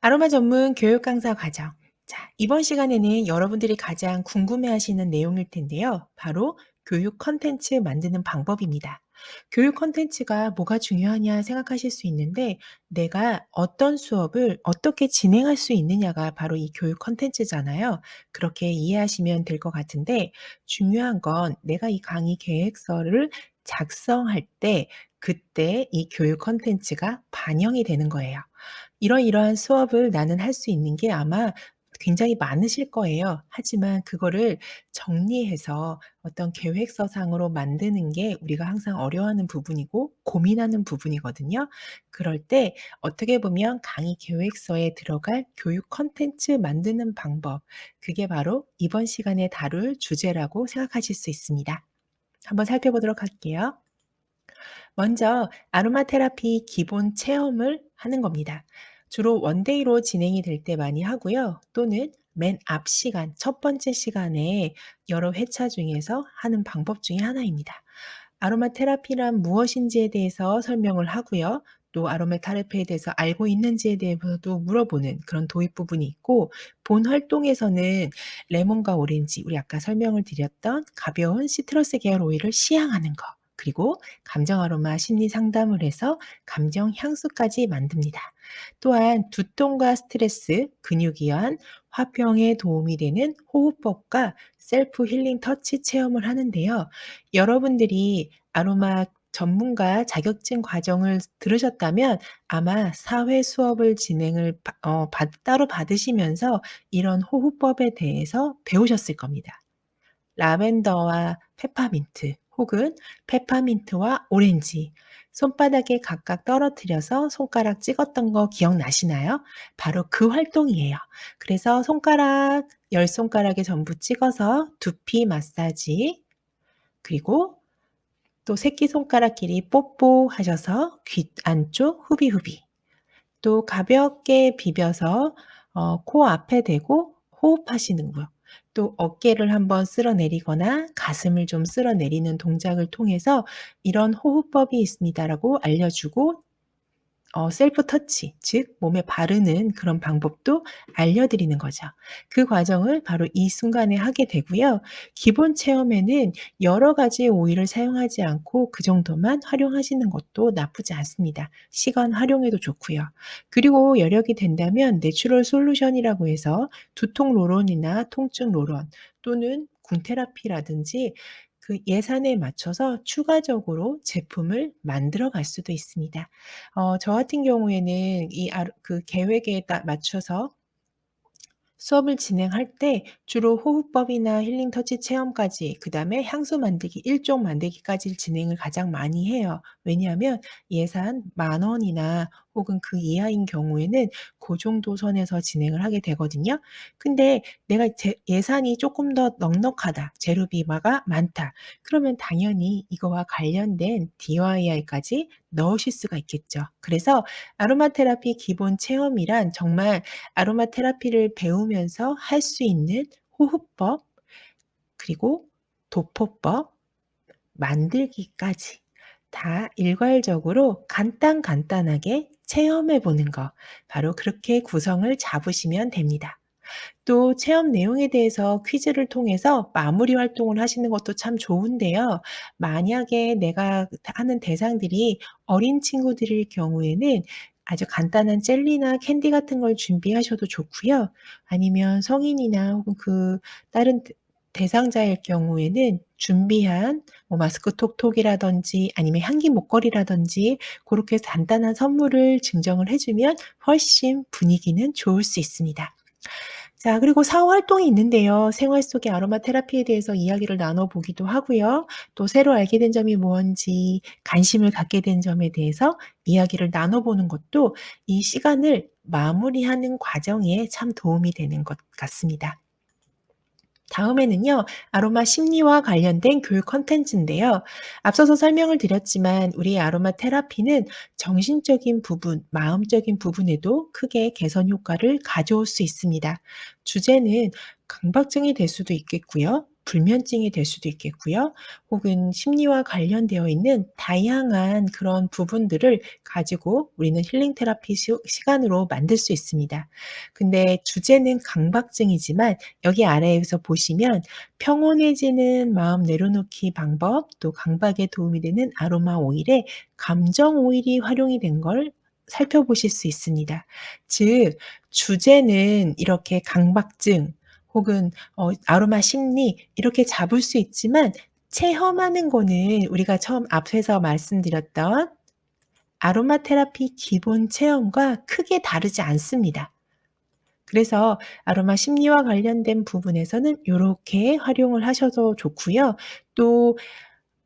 아로마 전문 교육 강사 과정. 자, 이번 시간에는 여러분들이 가장 궁금해하시는 내용일 텐데요. 바로 교육 컨텐츠 만드는 방법입니다. 교육 컨텐츠가 뭐가 중요하냐 생각하실 수 있는데 내가 어떤 수업을 어떻게 진행할 수 있느냐가 바로 이 교육 컨텐츠잖아요. 그렇게 이해하시면 될 것 같은데 중요한 건 내가 이 강의 계획서를 작성할 때 그때 이 교육 컨텐츠가 반영이 되는 거예요. 이러이러한 수업을 나는 할 수 있는 게 아마 굉장히 많으실 거예요. 하지만 그거를 정리해서 어떤 계획서상으로 만드는 게 우리가 항상 어려워하는 부분이고 고민하는 부분이거든요. 그럴 때 어떻게 보면 강의 계획서에 들어갈 교육 콘텐츠 만드는 방법, 그게 바로 이번 시간에 다룰 주제라고 생각하실 수 있습니다. 한번 살펴보도록 할게요. 먼저 아로마 테라피 기본 체험을 하는 겁니다. 주로 원데이로 진행이 될 때 많이 하고요. 또는 맨 앞 시간, 첫 번째 시간에 여러 회차 중에서 하는 방법 중에 하나입니다. 아로마 테라피란 무엇인지에 대해서 설명을 하고요. 또 아로마 테라피에 대해서 알고 있는지에 대해서도 물어보는 그런 도입 부분이 있고 본 활동에서는 레몬과 오렌지, 우리 아까 설명을 드렸던 가벼운 시트러스 계열 오일을 시향하는 거. 그리고 감정 아로마 심리 상담을 해서 감정 향수까지 만듭니다. 또한 두통과 스트레스, 근육이완, 화평에 도움이 되는 호흡법과 셀프 힐링 터치 체험을 하는데요. 여러분들이 아로마 전문가 자격증 과정을 들으셨다면 아마 사회 수업을 진행을 바- 어, 받- 따로 받으시면서 이런 호흡법에 대해서 배우셨을 겁니다. 라벤더와 페퍼민트 혹은 페퍼민트와 오렌지 손바닥에 각각 떨어뜨려서 손가락 찍었던 거 기억나시나요? 바로 그 활동이에요. 그래서 손가락 10 손가락에 전부 찍어서 두피 마사지 그리고 또 새끼손가락끼리 뽀뽀 하셔서 귀 안쪽 후비후비 또 가볍게 비벼서 어 코 앞에 대고 호흡하시는 거. 또 어깨를 한번 쓸어내리거나 가슴을 좀 쓸어내리는 동작을 통해서 "이런 호흡법이 있습니다."라고 알려주고 어 셀프 터치 즉 몸에 바르는 그런 방법도 알려드리는 거죠. 그 과정을 바로 이 순간에 하게 되고요. 기본 체험에는 여러 가지 오일을 사용하지 않고 그 정도만 활용하시는 것도 나쁘지 않습니다. 시간 활용에도 좋고요. 그리고 여력이 된다면 내추럴 솔루션이라고 해서 두통 로론이나 통증 로론 또는 군테라피라든지 그 예산에 맞춰서 추가적으로 제품을 만들어 갈 수도 있습니다. 어 저 같은 경우에는 이 그 계획에 따 맞춰서 수업을 진행할 때 주로 호흡법이나 힐링 터치 체험까지 그 다음에 향수 만들기 1종 만들기까지 진행을 가장 많이 해요. 왜냐하면 예산 만 원이나 혹은 그 이하인 경우에는 고 정도 선에서 진행을 하게 되거든요. 근데 내가 제 예산이 쪼끔 더 넉넉하다, 재료비가 많다. 그러면 당연히 이거와 관련된 DIY까지 넣으실 수가 있겠죠. 그래서 아로마 테라피 기본 체험이란 정말 아로마 테라피를 배우면서 할 수 있는 호흡법 그리고 도포법, 만들기까지 다 일괄적으로 간단간단하게 체험해 보는 거 바로 그렇게 구성을 잡으시면 됩니다. 또 체험 내용에 대해서 퀴즈를 통해서 마무리 활동을 하시는 것도 참 좋은데요. 만약에 내가 하는 대상들이 어린 친구들일 경우에는 아주 간단한 젤리나 캔디 같은 걸 준비하셔도 좋고요. 아니면 성인이나 혹은 그 다른 대 대상자일 경우에는 준비한 뭐 마스크 톡톡이라든지 아니면 향기 목걸이라든지 고렇게 간단한 선물을 증정을 해 주면 훨씬 분위기는 좋을 수 있습니다. 자 그리고 사후 활동이 있는데요. 생활 속의 아로마 테라피에 대해서 이야기를 나눠 보기도 하고요. 또 새로 알게 된 점이 뭔지 관심을 갖게 된 점에 대해서 이야기를 나눠 보는 것도 이 시간을 마무리하는 과정에 참 도움이 되는 것 같습니다. 다음에는요. 아로마 심리와 관련된 교육 콘텐츠인데요. 앞서서 설명을 드렸지만 우리의 아로마 테라피는 정신적인 부분, 마음적인 부분에도 크게 개선 효과를 가져올 수 있습니다. 주제는 강박증이 될 수도 있겠고요. 불면증이 될 수도 있겠고요. 혹은 심리와 관련되어 있는 다양한 그런 부분들을 가지고 우리는 힐링 테라피 시 시간으로 만들 수 있습니다. 근데 주제는 강박증이지만 여기 아래에서 보시면 평온해지는 마음 내려놓기 방법, 또 강박에 도움이 되는 아로마 오일에 감정 오일이 활용이 된 걸 살펴보실 수 있습니다. 즉 주제는 이렇게 강박증 혹은 어 아로마 심리 이렇게 잡을 수 있지만 체험하는 거는 우리가 처음 앞에서 말씀드렸던 아로마 테라피 기본 체험과 크게 다르지 않습니다. 그래서 아로마 심리와 관련된 부분에서는 요렇게 활용을 하셔도 좋고요. 또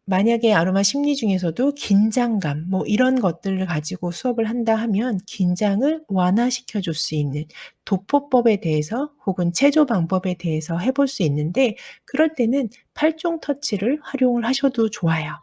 만약에 아로마 심리 중에서도 긴장감 뭐 이런 것들을 가지고 수업을 한다 하면 긴장을 완화시켜 줄 수 있는 도포법에 대해서 혹은 체조 방법에 대해서 해볼 수 있는데 그럴 때는 8종 터치를 활용을 하셔도 좋아요.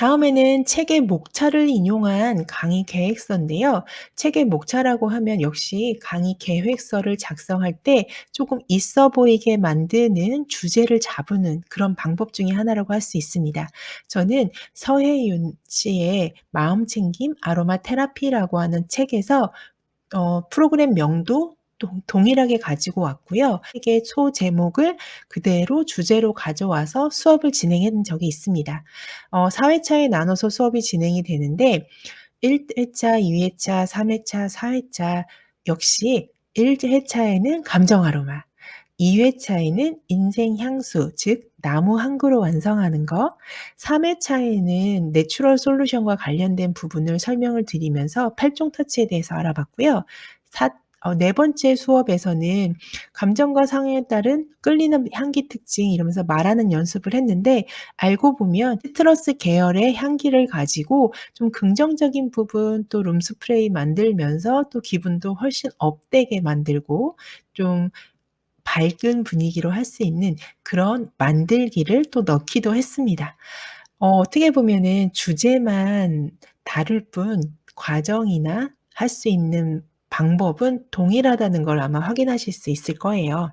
다음에는 책의 목차를 인용한 강의 계획서인데요. 책의 목차라고 하면 역시 강의 계획서를 작성할 때 조금 있어 보이게 만드는 주제를 잡는 그런 방법 중에 하나라고 할 수 있습니다. 저는 서혜윤 씨의 마음챙김 아로마 테라피라고 하는 책에서 어 프로그램 명도 동 동일하게 가지고 왔고요. 책의 소제목을 그대로 주제로 가져와서 수업을 진행한 적이 있습니다. 어 4 회차에 나눠서 수업이 진행이 되는데 1 회차, 2 회차, 3 회차, 4 회차 역시 1 회차에는 감정 아로마, 2 회차에는 인생 향수 즉 나무 한 그루 완성하는 거, 3 회차에는 내추럴 솔루션과 관련된 부분을 설명을 드리면서 8종 터치에 대해서 알아봤고요. 사 어네 번째 수업에서는 감정과 상황에 따른 끌리는 향기 특징 이러면서 말하는 연습을 했는데 알고 보면 시트러스 계열의 향기를 가지고 좀 긍정적인 부분 또 룸스프레이 만들면서 또 기분도 훨씬 업되게 만들고 좀 밝은 분위기로 할 수 있는 그런 만들기를 또 넣기도 했습니다. 어 어떻게 보면은 주제만 다를 뿐 과정이나 할 수 있는 방법은 동일하다는 걸 아마 확인하실 수 있을 거예요.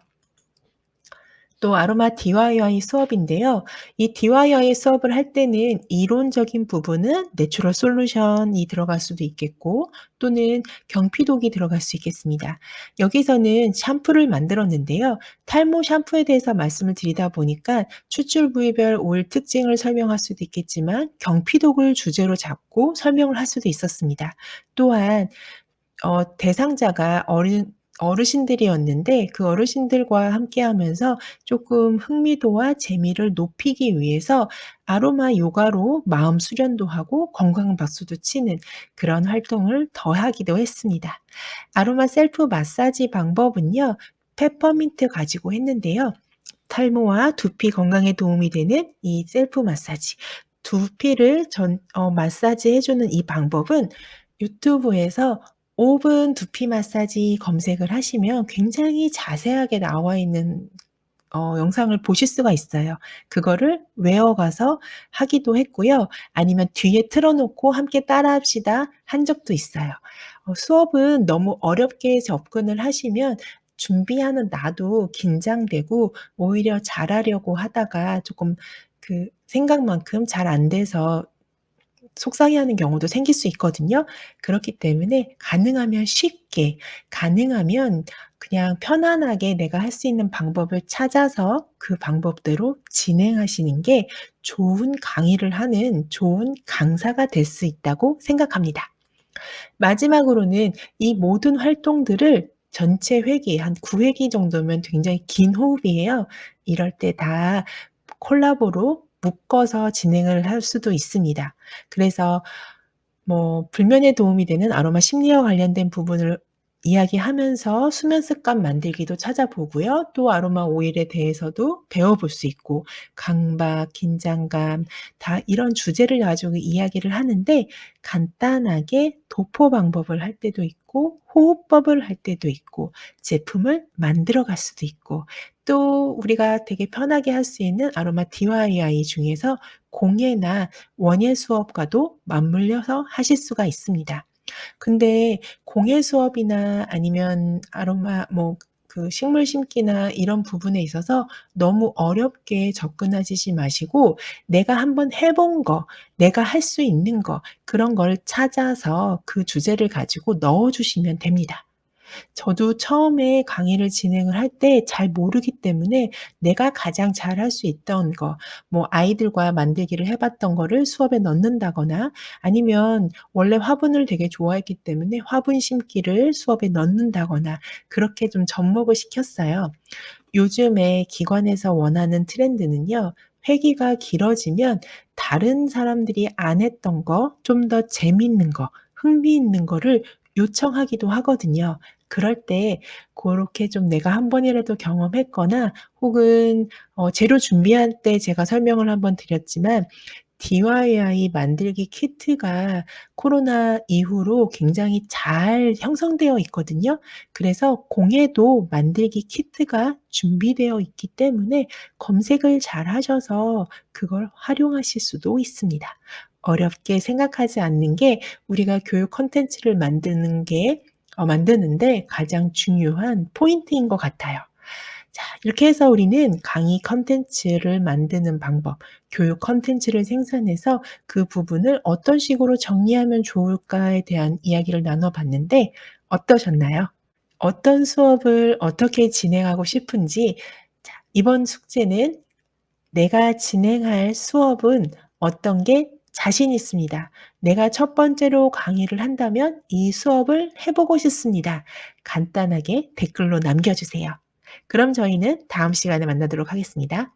또 아로마 DIY 수업인데요. 이 DIY 수업을 할 때는 이론적인 부분은 내추럴 솔루션이 들어갈 수도 있겠고 또는 경피독이 들어갈 수 있겠습니다. 여기서는 샴푸를 만들었는데요. 탈모 샴푸에 대해서 말씀을 드리다 보니까 추출 부위별 오일 특징을 설명할 수도 있겠지만 경피독을 주제로 잡고 설명을 할 수도 있었습니다. 또한 어 대상자가 어린 어르신들이었는데 그 어르신들과 함께하면서 쪼끔 흥미도와 재미를 높이기 위해서 아로마 요가로 마음 수련도 하고 건강 박수도 치는 그런 활동을 더하기도 했습니다. 아로마 셀프 마사지 방법은요. 페퍼민트 가지고 했는데요. 탈모와 두피 건강에 도움이 되는 이 셀프 마사지, 두피를 전 어 마사지해 주는 이 방법은 유튜브에서 5분 두피 마사지 검색을 하시면 굉장히 자세하게 나와 있는 어 영상을 보실 수가 있어요. 그거를 외워가서 하기도 했고요. 아니면 뒤에 틀어 놓고 "함께 따라합시다." 한 적도 있어요. 어 수업은 너무 어렵게 접근을 하시면 준비하는 나도 긴장되고 오히려 잘하려고 하다가 쪼끔 그 생각만큼 잘 안 돼서 속상해하는 경우도 생길 수 있거든요. 그렇기 때문에 가능하면 쉽게, 가능하면 그냥 편안하게 내가 할 수 있는 방법을 찾아서 그 방법대로 진행하시는 게 좋은 강의를 하는 좋은 강사가 될 수 있다고 생각합니다. 마지막으로는 이 모든 활동들을 전체 회기 한 9 회기 정도면 굉장히 긴 호흡이에요. 이럴 때 다 콜라보로 묶어서 진행을 할 수도 있습니다. 그래서 뭐 불면에 도움이 되는 아로마 심리와 관련된 부분을 이야기하면서 수면 습관 만들기도 찾아보고요. 또 아로마 오일에 대해서도 배워볼 수 있고 강박, 긴장감 다 이런 주제를 가지고 이야기를 하는데 간단하게 도포 방법을 할 때도 있고 호흡법을 할 때도 있고 제품을 만들어 갈 수도 있고 또 우리가 되게 편하게 할 수 있는 아로마 DIY 중에서 공예나 원예 수업과도 맞물려서 하실 수가 있습니다. 근데 공예 수업이나 아니면 아로마 뭐 그 식물 심기나 이런 부분에 있어서 너무 어렵게 접근하시지 마시고 내가 한번 해본 거, 내가 할 수 있는 거 그런 걸 찾아서 그 주제를 가지고 넣어 주시면 됩니다. 저도 처음에 강의를 진행을 할 때 잘 모르기 때문에 내가 가장 잘할 수 있던 거 뭐 아이들과 만들기를 해 봤던 거를 수업에 넣는다거나 아니면 원래 화분을 되게 좋아했기 때문에 화분 심기를 수업에 넣는다거나 그렇게 좀 접목을 시켰어요. 요즘에 기관에서 원하는 트렌드는요. 회기가 길어지면 다른 사람들이 안 했던 거, 좀 더 재미있는 거, 흥미있는 거를 요청하기도 하거든요. 그럴 때 고렇게 좀 내가 한 번이라도 경험했거나 혹은 어 재료 준비할 때 제가 설명을 한번 드렸지만 DIY 만들기 키트가 코로나 이후로 굉장히 잘 형성되어 있거든요. 그래서 공예도 만들기 키트가 준비되어 있기 때문에 검색을 잘 하셔서 그걸 활용하실 수도 있습니다. 어렵게 생각하지 않는 게 우리가 교육 콘텐츠를 만드는 게어 만드는데 가장 중요한 포인트인 것 같아요. 자 이렇게 해서 우리는 강의 콘텐츠를 만드는 방법, 교육 콘텐츠를 생산해서 그 부분을 어떤 식으로 정리하면 좋을까에 대한 이야기를 나눠 봤는데 어떠셨나요? 어떤 수업을 어떻게 진행하고 싶은지 자 이번 숙제는 내가 진행할 수업은 어떤 게 자신 있습니다. 내가 첫 번째로 강의를 한다면 이 수업을 해 보고 싶습니다. 간단하게 댓글로 남겨 주세요. 그럼 저희는 다음 시간에 만나도록 하겠습니다.